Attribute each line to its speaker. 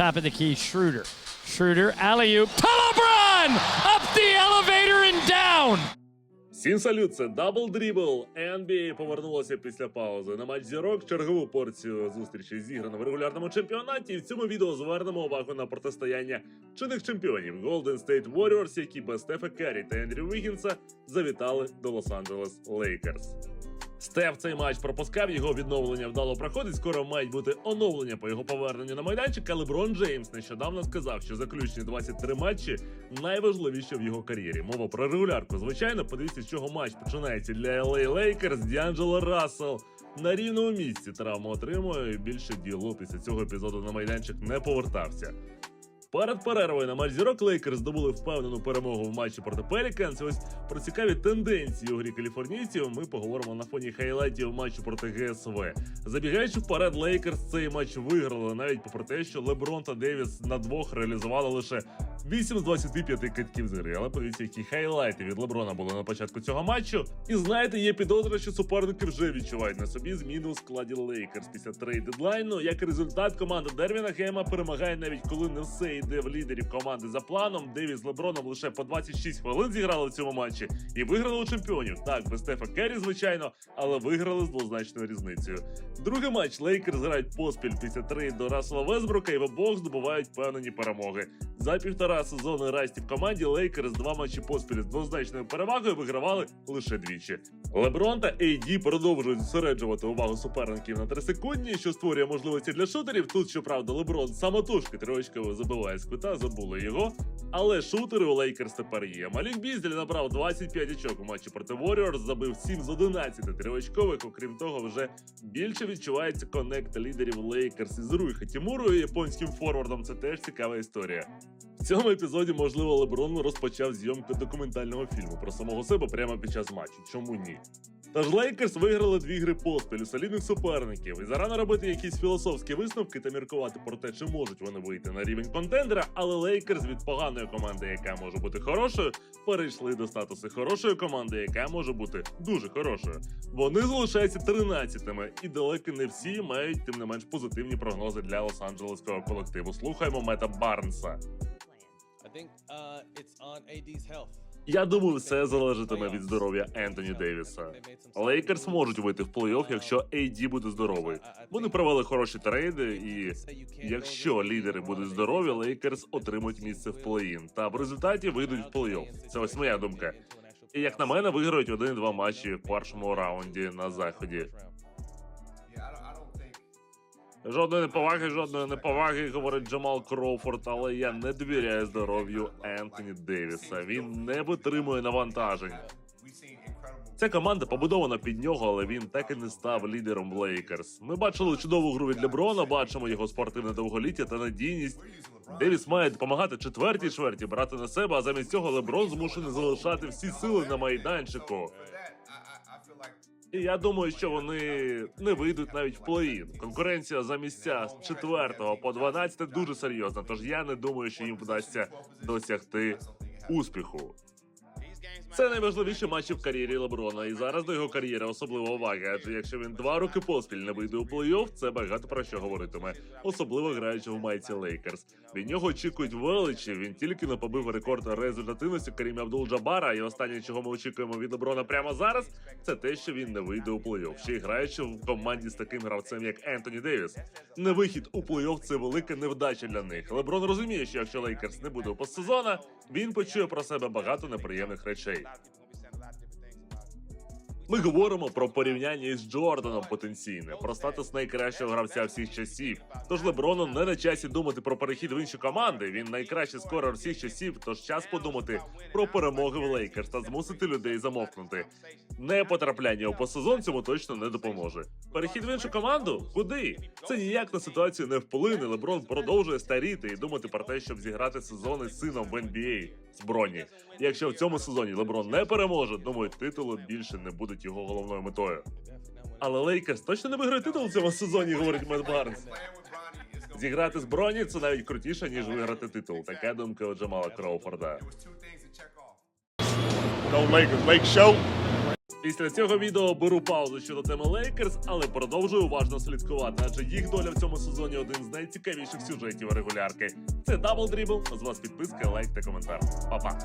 Speaker 1: Top of the key, Schroeder. Schroeder, alley oop. To LeBron! Up the elevator and down!
Speaker 2: Всім салют, це Дабл Дрібл. NBA повернулося після паузи на матч зірок. Чергову порцію зустрічі зіграно в регулярному чемпіонаті. І в цьому відео звернемо увагу на протистояння чинних чемпіонів Golden State Warriors, які без Стефа Керрі та Ендрю Вігінса завітали до Лос-Анджелес Лейкерс. Стеф цей матч пропускав, його відновлення вдало проходить. Скоро мають бути оновлення по його поверненню на майданчик. А Леброн Джеймс нещодавно сказав, що заключні 23 матчі найважливіші в його кар'єрі. Мова про регулярку. Звичайно, подивіться, з чого матч починається для LA Lakers. Діанджело Рассел на рівному місці травму отримує. Більше діло після цього епізоду на майданчик не повертався. Перед перервою на матч зірок Лейкер здобули впевнену перемогу в матчі проти Пеліканс. Ось про цікаві тенденції у грі каліфорнійців ми поговоримо на фоні хайлайтів матчу проти ГСВ. Забігаючи вперед, Лейкерс цей матч виграли навіть попри те, що Леброн та Девіс на двох реалізували лише 8 з 25 китків з гри. Але подивіться, які хайлайти від Леброна були на початку цього матчу. І знаєте, є підозра, що суперники вже відчувають на собі зміни у складі Лейкерс після трейд дедлайну. Як результат, команда Дервіна Гейма перемагає навіть коли не все йде в лідерів команди за планом. Девіс з Леброном лише по 26 хвилин зіграли в цьому матчі і виграли у чемпіонів. Так, без Стефа Керрі, звичайно, але виграли з двозначною різницею. Другий матч Лейкерс грають поспіль після трейду Рассела Весбрука і в обох здобувають впевнені перемоги. За півтора сезони Расті в команді Лейкерс два матчі поспіль з двозначною перевагою вигравали лише двічі. Леброн та AD продовжують зосереджувати увагу суперників на 3 секундні, що створює можливості для шутерів. Тут, щоправда, Леброн самотужки триочково забиває з кута, забули його. Але шутери у Лейкерс тепер є. Малік Бізель набрав 25 очок у матчі проти Warriors, забив 7 з 11 триочкових. Окрім того, вже більше відчувається коннект лідерів Лейкерс із Руй Хатімурою, японським форвардом. Це теж цікава історія. В цьому епізоді, можливо, Леброн розпочав зйомку документального фільму про самого себе прямо під час матчу. Чому ні? Тож Лейкерс виграли дві гри поспіль у солідних суперників. І зарано робити якісь філософські висновки та міркувати про те, чи можуть вони вийти на рівень контендера. Але Лейкерс від поганої команди, яка може бути хорошою, перейшли до статусу хорошої команди, яка може бути дуже хорошою. Вони залишаються 13-ми, і далеко не всі мають тим не менш позитивні прогнози для лос-анджелеського колективу. Слухаємо Мета Барнса.
Speaker 3: I think uh, it's on AD's health.
Speaker 2: Я думаю, все залежатиме від здоров'я Ентоні Девіса. Лейкерс можуть вийти в плей-офф, якщо AD буде здоровий. Вони провели хороші трейди, і якщо лідери будуть здорові, Лейкерс отримують місце в плей-ін. Та в результаті вийдуть в плей-офф. Це ось моя думка. І як на мене, виграють один-два матчі в першому раунді на заході. Жодної неповаги, жодної неповаги, говорить Джамал Кроуфорд, але я не довіряю здоров'ю Ентоні Девіса. Він не витримує навантажень. Ця команда побудована під нього, але він так і не став лідером в Лейкерс. Ми бачили чудову гру від Леброна, бачимо його спортивне довголіття та надійність. Девіс має допомагати четвертій чверті, брати на себе, а замість цього Леброн змушений залишати всі сили на майданчику. І я думаю, що вони не вийдуть навіть в плей-ін. Конкуренція за місця з 4 по 12 дуже серйозна. Тож я не думаю, що їм вдасться досягти успіху. Це найважливіші матчі в кар'єрі Леброна, і зараз до його кар'єри особлива увага. Адже якщо він два роки поспіль не вийде у плей-офф, це багато про що говоритиме, особливо граючи в майці Лейкерс. Від нього очікують величі. Він тільки не побив рекорд результативності Карімі Абдул-Джабара. І останнє, чого ми очікуємо від Леброна прямо зараз, це те, що він не вийде у плей-офф. Ще й граючи в команді з таким гравцем, як Ентоні Девіс. Невихід у плей-офф – це велика невдача для них. Леброн розуміє, що якщо Лейкерс не буде у постсезона, він почує про себе багато неприємних речей. Obrigado. Ми говоримо про порівняння із Джорданом потенційне, про статус найкращого гравця всіх часів. Тож Леброну не на часі думати про перехід в інші команди. Він найкращий скорер всіх часів. Тож час подумати про перемоги в Лейкерс та змусити людей замовкнути. Не потрапляння у постсезон цьому точно не допоможе. Перехід в іншу команду? Куди? Це ніяк на ситуацію не вплине. Леброн продовжує старіти і думати про те, щоб зіграти сезони з сином в NBA з Броні. Якщо в цьому сезоні Леброн не переможе, думаю, титули більше не будуть його головною метою. Але Лейкерс точно не виграє титул в цьому сезоні, говорить Мет Барнс. Зіграти з Броні це навіть крутіше, ніж виграти титул. Така думка у Джамала Кроуфорда.
Speaker 4: Show.
Speaker 2: Після цього відео беру паузу щодо теми Лейкерс, але продовжую уважно слідкувати, адже їх доля в цьому сезоні один з найцікавіших сюжетів регулярки. Це Double Dribble, з вас підписка, лайк та коментар. Па-па!